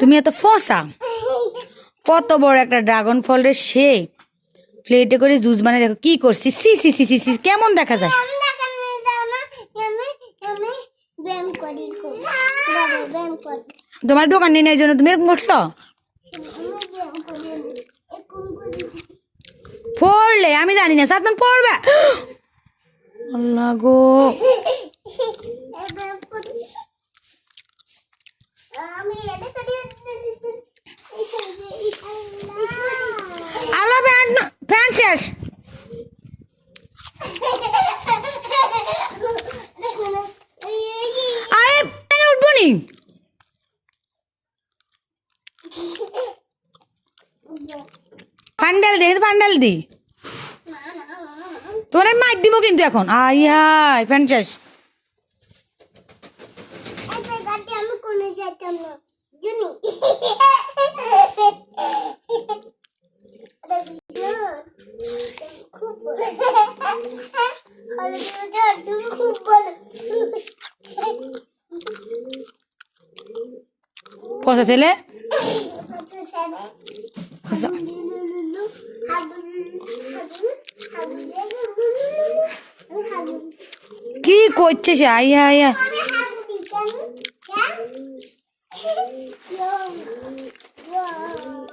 তুমি এত ফসা। কত বড় একটা ড্রাগন ফলের সে। প্লেটে করে জুস বানিয়ে দেখো কি করছি। সি সি সি সি সি, কেমন দেখা যায়? তোমার দোকান এই জন্য তুমি এরকম করছ? পড়লে, আমি জানি না। সাতমান পড়বে। আল্লাহ গো। আমি এটা করি আল্লাহ প্যান্ট প্যান্ট শেষ আরে উঠবো নি। প্যান্ডেল দে প্যান্ডেল দি। তোর মাইক দিব কিন্তু এখন। আই হাই প্যান্ট শেষ আমি কোনো যেতাম না। পচা ছেলে কি করছে সে আইয়া আইয়া Whoa.